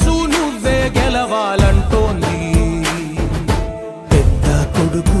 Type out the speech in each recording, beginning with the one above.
ప్రతి నువ్వే గెలవాలంటోంది. పెద్ద కొడుకు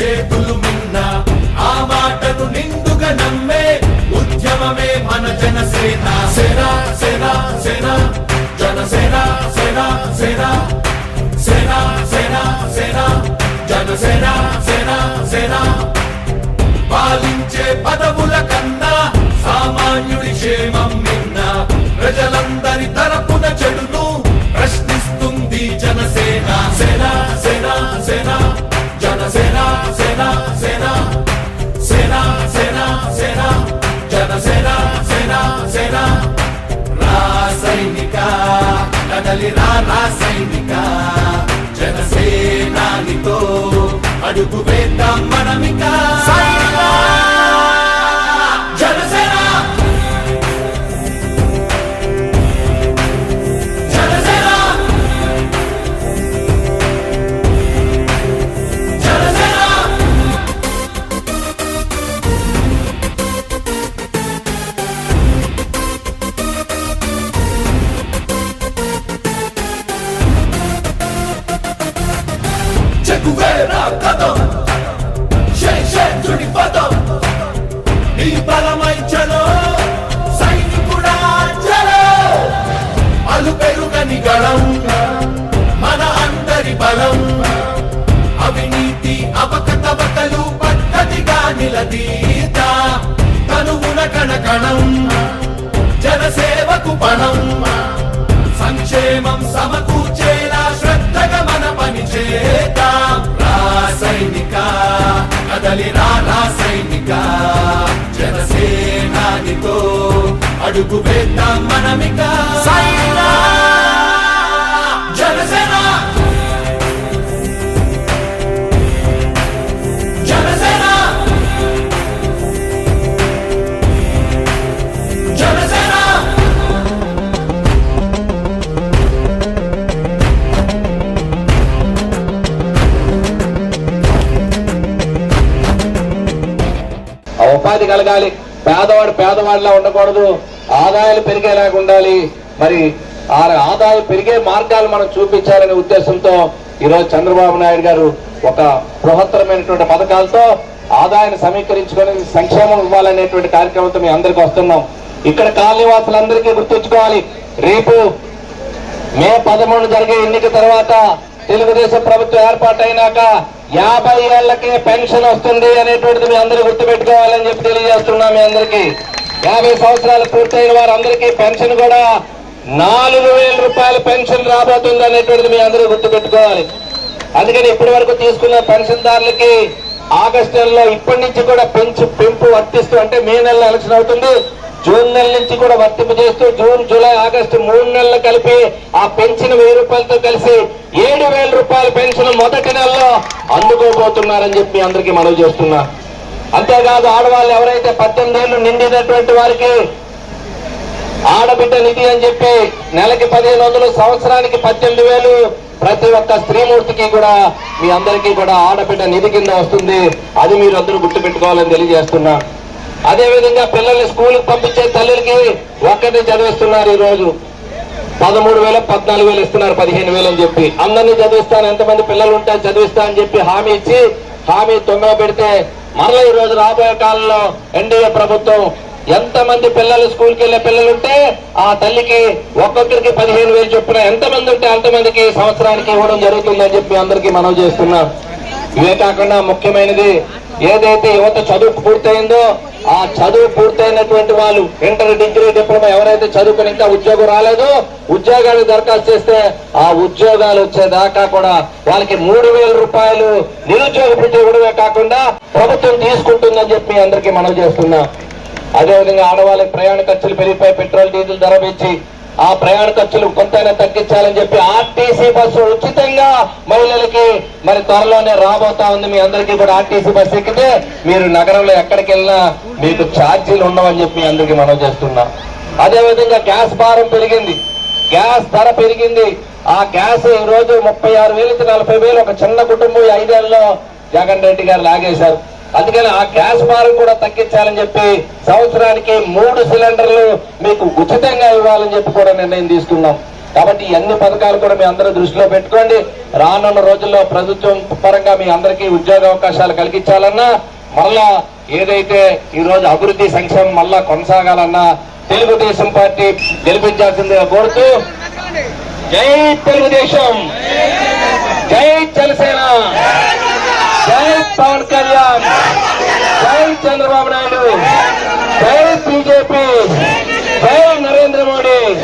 చేతులు మిన్న ఆ మాటను నిండుగా నమ్మే ఉద్యమమే మన జనసేన. సేన సేన సేన జనసేన సేన సేన సేన సేన సేన జనసేన సేన సేన. పాలించే పదవుల కన్నా సామాన్యుడి క్షేమం నిన్న. ప్రజలందరి తరపున చెడును ప్రశ్నిస్తుంది జనసేన. సేన కదలి రా సైనిక. జనసేనానితో అడుగు వేద్దాం మనమిక. చెక్కువేరా కథం శేషేంద్రుడి పదం. నీ బలమై చలో సైనికుడా చలో. అలు పెరుగని గళం మన అందరి బలం. అవినీతి అవకతవకలు పద్ధతిగా నిలదీత. తనువున కణ కణం కదలిరా నా సైనిక జనసేనాదితో అడుగు పెద్దాం మనమిక. సైనా కలగాలి. పేదవాడు పేదవాడిలా ఉండకూడదు. ఆదాయాలు పెరిగేలాగా ఉండాలి. మరి ఆ ఆదాయాలు పెరిగే మార్గాలు మనం చూపించాలనే ఉద్దేశంతో ఈరోజు చంద్రబాబు నాయుడు గారు ఒక బృహత్తరమైనటువంటి పథకాలతో ఆదాయాన్ని సమీకరించుకొని సంక్షేమం ఇవ్వాలనేటువంటి కార్యక్రమంతో మేము అందరికి వస్తున్నాం. ఇక్కడ కాలనీవాసులందరికీ గుర్తుంచుకోవాలి. రేపు మే పదమూడు జరిగే ఎన్నిక తర్వాత తెలుగుదేశం ప్రభుత్వం ఏర్పాటైనాక యాభై ఏళ్ళకే పెన్షన్ వస్తుంది అనేటువంటిది మీ అందరూ గుర్తుపెట్టుకోవాలని చెప్పి తెలియజేస్తున్నా మీ అందరికీ. యాభై సంవత్సరాలు పూర్తయిన వారందరికీ పెన్షన్ కూడా నాలుగు వేల రూపాయల పెన్షన్ రాబోతుంది అనేటువంటిది మీ అందరూ గుర్తుపెట్టుకోవాలి. అందుకని ఇప్పటి వరకు తీసుకున్న పెన్షన్దారులకి ఆగస్టు నెలలో ఇప్పటి నుంచి కూడా పెంచు పెంపు వర్తిస్తూ అంటే మే నెలలో ఎలక్షన్ అవుతుంది. జూన్ నెల నుంచి కూడా వర్తింపు చేస్తూ జూన్ జూలై ఆగస్టు మూడు నెలలు కలిపి ఆ పెన్షన్ వెయ్యి రూపాయలతో కలిసి ఏడు వేల రూపాయల పెన్షన్ మొదటి నెలలో అందుకోబోతున్నారని చెప్పి అందరికీ మనవి చేస్తున్నా. అంతేకాదు ఆడవాళ్ళు ఎవరైతే పద్దెనిమిది ఏళ్ళు నిండినటువంటి వారికి ఆడబిడ్డ నిధి అని చెప్పి నెలకి పదిహేను వందలు సంవత్సరానికి పద్దెనిమిది వేలు ప్రతి ఒక్క స్త్రీమూర్తికి కూడా మీ అందరికీ కూడా ఆడబిడ్డ నిధి కింద వస్తుంది. అది మీరు అందరూ గుర్తుపెట్టుకోవాలని తెలియజేస్తున్నా. అదేవిధంగా పిల్లల్ని స్కూల్కి పంపించే తల్లులకి ఒక్కరిని చదివిస్తున్నారు ఈరోజు. పదమూడు వేల పద్నాలుగు వేలు ఇస్తున్నారు పదిహేను వేలు అని చెప్పి. అందరినీ చదివిస్తాను ఎంతమంది పిల్లలు ఉంటే చదివిస్తా అని చెప్పి హామీ ఇచ్చి హామీ తొమ్మిది పెడితే మరలా ఈ రోజు రాబోయే కాలంలో ఎన్డీఏ ప్రభుత్వం ఎంతమంది పిల్లలు స్కూల్కి వెళ్ళే పిల్లలు ఉంటే ఆ తల్లికి ఒక్కొక్కరికి పదిహేను వేలు చొప్పున ఎంతమంది ఉంటే అంతమందికి సంవత్సరానికి ఇవ్వడం జరుగుతుందని చెప్పి అందరికీ మనం చేస్తున్నాం. ఇవే కాకుండా ముఖ్యమైనది ఏదైతే యువత చదువు పూర్తయిందో ఆ చదువు పూర్తయినటువంటి వాళ్ళు ఇంటర్ డిగ్రీ డిప్లొమా ఎవరైతే చదువుకుని ఇంకా ఉద్యోగం రాలేదో ఉద్యోగాలు దరఖాస్తు చేస్తే ఆ ఉద్యోగాలు వచ్చేదాకా కూడా వాళ్ళకి మూడు వేల రూపాయలు నిరుద్యోగ భృతి ఇవ్వడమే కాకుండా ప్రభుత్వం తీసుకుంటుందని చెప్పి అందరికీ మనం చేస్తున్నాం. అదేవిధంగా ఆడవాళ్ళకి ప్రయాణ ఖర్చులు పెరిగిపోయి పెట్రోల్ డీజిల్ ధర పెంచి ఆ ప్రయాణ ఖర్చులు కొంతైనా తగ్గించాలని చెప్పి ఆర్టీసీ బస్సు ఉచితంగా మహిళలకి మరి త్వరలోనే రాబోతా ఉంది. మీ అందరికీ కూడా ఆర్టీసీ బస్సు ఎక్కితే మీరు నగరంలో ఎక్కడికి వెళ్ళినా మీకు ఛార్జీలు ఉండవని చెప్పి మీ అందరికీ మనం చేస్తున్నా. అదే విధంగా గ్యాస్ భారం పెరిగింది. గ్యాస్ ధర పెరిగింది. ఆ గ్యాస్ ఈ రోజు ముప్పై ఆరు వేలు నలభై వేలు ఒక చిన్న కుటుంబం ఈ ఐదేళ్ళలో జగన్ రెడ్డి గారు లాగేశారు. అందుకని ఆ గ్యాస్ భారం కూడా తగ్గించాలని చెప్పి సంవత్సరానికి మూడు సిలిండర్లు మీకు ఉచితంగా ఇవ్వాలని చెప్పి కూడా నిర్ణయం తీసుకున్నాం. కాబట్టి అన్ని పథకాలు కూడా మీ అందరూ దృష్టిలో పెట్టుకోండి. రానున్న రోజుల్లో ప్రభుత్వం పరంగా మీ అందరికీ ఉద్యోగ అవకాశాలు కలిగించాలన్నా మళ్ళా ఏదైతే ఈ రోజు అభివృద్ధి సంక్షేమం మళ్ళా కొనసాగాలన్నా తెలుగుదేశం పార్టీ గెలిపించాల్సిందిగా కోరుతూ జై తెలుగుదేశం జై జనసేన. పవన్ కళ్యాణ్. జై చంద్రబాబు నాయుడు. జై బీజేపీ. జై నరేంద్ర మోడీ.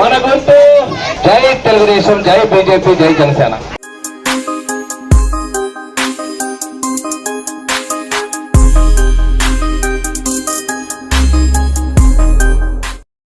మన గుర్తు జై తెలుగుదేశం జై బీజేపీ జై జనసేన.